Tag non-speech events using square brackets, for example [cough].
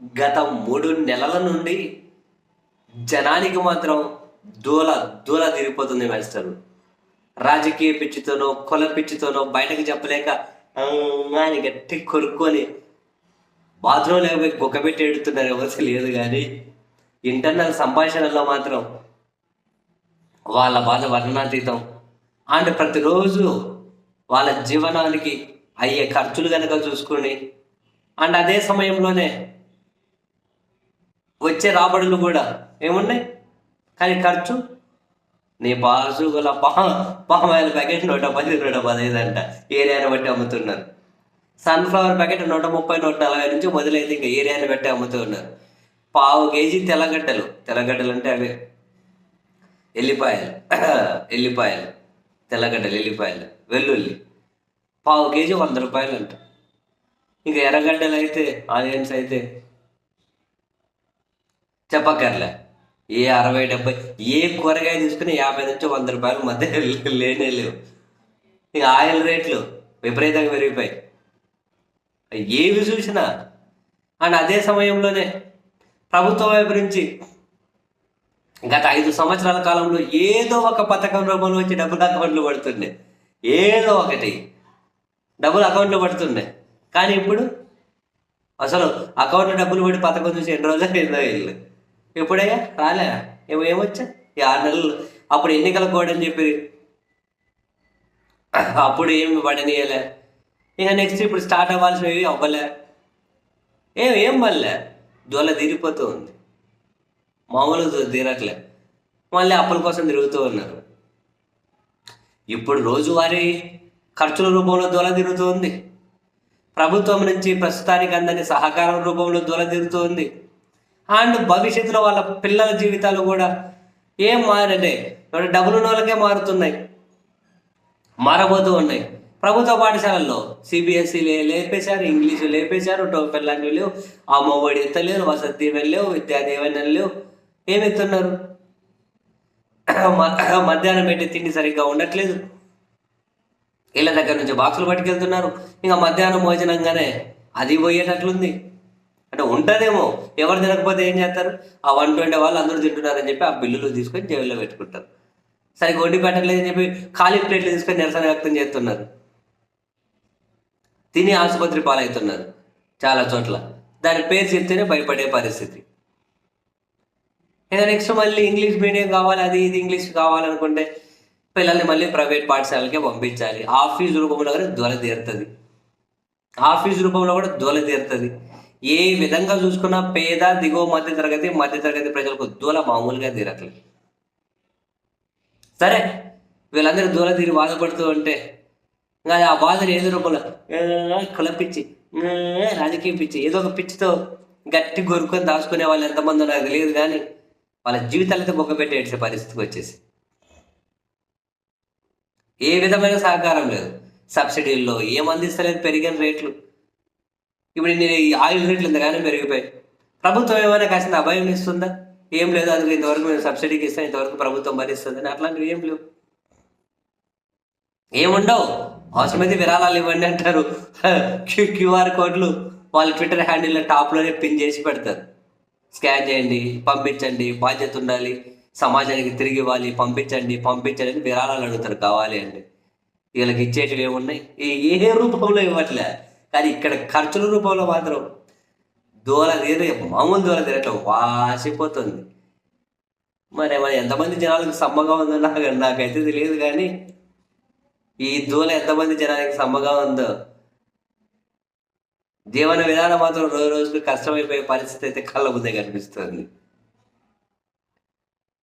గత మూడు నెలల నుండి జనానికి మాత్రం దూల దూల తిరిగిపోతుంది మాస్టర్. రాజకీయ పిచ్చితోనో కుల పిచ్చితోనో బయటకు చెప్పలేక అని గట్టి కొరుక్కొని బాత్రూమ్ లేకపోయి కుక్క పెట్టి ఎడుతున్నారు ఎవరికి లేదు కానీ ఇంటర్నల్ సంభాషణలో మాత్రం వాళ్ళ బాధ వర్ణనాతీతం. అండ్ ప్రతిరోజు వాళ్ళ జీవనానికి అయ్యే ఖర్చులు కనుక చూసుకుని అండ్ అదే సమయంలోనే వచ్చే రాబడులు కూడా ఏమున్నాయి? కానీ ఖర్చు? నీ బాసు గల పా పామాయిల్ ప్యాకెట్ నూట పది నూట పదహైదు అంట ఏరియాని బట్టి అమ్ముతున్నారు. సన్ఫ్లవర్ ప్యాకెట్ నూట ముప్పై నూట నలభై నుంచి మొదలైంది. ఇంకా ఏరియాని బట్టి అమ్ముతూ ఉన్నారు పావు కేజీ తెల్లగడ్డలు. తెల్లగడ్డలు అంటే అవే. ఎల్లిపాయలు. [coughs] ఎల్లిపాయలు. తెల్లగడ్డలు ఎల్లిపాయలు. వెల్లుల్లి. పావు కేజీ వంద రూపాయలు అంట ఇంకా ఎర్రగడ్డలు అయితే ఆనియన్స్ అయితే చెప్పక్కర్లే. ఏ అరవై డెబ్బై ఏ కూరగాయ తీసుకుని యాభై నుంచి వంద రూపాయల మధ్య [laughs] లేనే లేవు. ఇక ఆయిల్ రేట్లు విపరీతంగా పెరిగిపోయి ఏవి చూసినా అండ్ అదే సమయంలోనే ప్రభుత్వం వైపు నుంచి గత ఐదు సంవత్సరాల కాలంలో ఏదో ఒక పథకం రూపంలో వచ్చి డబ్బులు అకౌంట్లో పడుతుండే. ఏదో ఒకటి డబ్బులు అకౌంట్లో పడుతుండే. కానీ ఇప్పుడు అసలు అకౌంట్లో డబ్బులు పడి పథకం చూసి ఎన్ని రోజులు [laughs] ఎన్నో వెళ్ళలేదు ఎప్పుడయ్యా రాలే. ఏమో ఏమొచ్చా ఈ ఆరు నెలలు. అప్పుడు ఎన్నికల కోడ్ అని చెప్పి అప్పుడు ఏమి పడనీయలే. ఇంకా నెక్స్ట్ ఇప్పుడు స్టార్ట్ అవ్వాల్సినవి అవ్వలే. ఏం ఏం మళ్ళీ దొల తీరిపోతూ ఉంది మామూలుగా తీరట్లే. మళ్ళీ అప్పుల కోసం తిరుగుతూ ఉన్నారు. ఇప్పుడు రోజువారీ ఖర్చుల రూపంలో దొల తిరుగుతూ ఉంది ప్రభుత్వం నుంచి ప్రస్తుతానికి అందని సహకారం రూపంలో దొల తిరుగుతూ ఉంది అండ్ భవిష్యత్తులో వాళ్ళ పిల్లల జీవితాలు కూడా ఏం మారలే. డబ్బులు ఉన్న వాళ్ళకే మారుతున్నాయి. మారబోతూ ఉన్నాయి. ప్రభుత్వ పాఠశాలల్లో సిబిఎస్ఈ లేపేశారు ఇంగ్లీషు లేపేశారు టోఫెల్ లాంటివి లేవు అమ్మఒడి ఎత్తలేరు వసతి వెళ్ళలేవు లేవు లేవు. ఏమి ఎత్తున్నారు? మధ్యాహ్నం పెట్టే తిండి సరిగ్గా ఉండట్లేదు. ఇళ్ళ దగ్గర నుంచి బాక్సులు పట్టుకెళ్తున్నారు. ఇంకా మధ్యాహ్నం భోజనంగానే అది పోయేటట్లుంది. ఉంటుందేమో. ఎవరు తినకపోతే ఏం చేస్తారు? ఆ వన్ ట్వంటీ వాళ్ళు అందరూ తింటున్నారని చెప్పి ఆ బిల్లులు తీసుకొని జైల్లో పెట్టుకుంటారు. సరిగ్గా వడ్డీ పెట్టట్లేదని చెప్పి ఖాళీ ప్లేట్లు తీసుకొని నిరసన వ్యక్తం చేస్తున్నారు. తిని ఆసుపత్రి పాలవుతున్నారు చాలా చోట్ల. దాని పేరు చెప్తేనే భయపడే పరిస్థితి. ఇంకా నెక్స్ట్ మళ్ళీ ఇంగ్లీష్ మీడియం కావాలి అది ఇది ఇంగ్లీష్ కావాలనుకుంటే పిల్లల్ని మళ్ళీ ప్రైవేట్ పాఠశాలకే పంపించాలి. ఆ ఫీజు రూపంలో కూడా దొల తీరుతుంది. ఆ ఫీజు రూపంలో కూడా దొల తీరుతుంది. ఏ విధంగా చూసుకున్నా పేద దిగువ మధ్య తరగతి మధ్య తరగతి ప్రజలకు దూల మామూలుగా తీరట్లేదు. సరే వీళ్ళందరూ దూల తీరి బాధపడుతూ ఉంటే ఇంకా ఆ బాధను ఏదో రూపంలో కులపిచ్చి రాజకీయ పిచ్చి ఏదో ఒక పిచ్చితో గట్టి గొరుకొని దాచుకునే వాళ్ళు ఎంతమంది నాకు తెలియదు కానీ వాళ్ళ జీవితాలతో బొక్క పెట్టేసే పరిస్థితికి వచ్చేసి. ఏ విధమైన సహకారం లేదు. సబ్సిడీల్లో ఏమందిస్తలేదు పెరిగిన రేట్లు. ఇప్పుడు నేను ఈ ఆయిల్ రేట్లు ఇంతగానో పెరిగిపోయాయి. ప్రభుత్వం ఏమైనా కాసిన అభయం ఇస్తుందా? ఏం లేదు అందుకు ఇంతవరకు మేము సబ్సిడీకి ఇస్తాం ఇంతవరకు ప్రభుత్వం భరిస్తుంది అట్లాంటివి ఏం లేవు. ఏముండవు? అవసరమైతే విరాళాలు ఇవ్వండి అంటారు. క్యూఆర్ కోడ్లు వాళ్ళ ట్విట్టర్ హ్యాండిల్ టాప్లోనే పిన్ చేసి పెడతారు. స్కాన్ చేయండి పంపించండి బాధ్యత ఉండాలి. సమాజానికి తిరిగి ఇవ్వాలి పంపించండి పంపించండి అని విరాళాలు అడుగుతారు. కావాలి అండి వీళ్ళకి ఇచ్చేటివి ఏమున్నాయి? ఏ ఏ రూపంలో ఇవ్వట్లే? కానీ ఇక్కడ ఖర్చుల రూపంలో మాత్రం దూల తీరే మామూలు దూల తీరట్లే వాసిపోతుంది. మరి మరి ఎంతమంది జనాలకు సమ్మగా ఉందో నాకు నాకైతే తెలియదు కానీ ఈ దూల ఎంతమంది జనానికి సమ్మగా ఉందో. జీవన విధానం మాత్రం రోజు రోజుకు కష్టమైపోయే పరిస్థితి అయితే కళ్ళ ముందే కనిపిస్తుంది.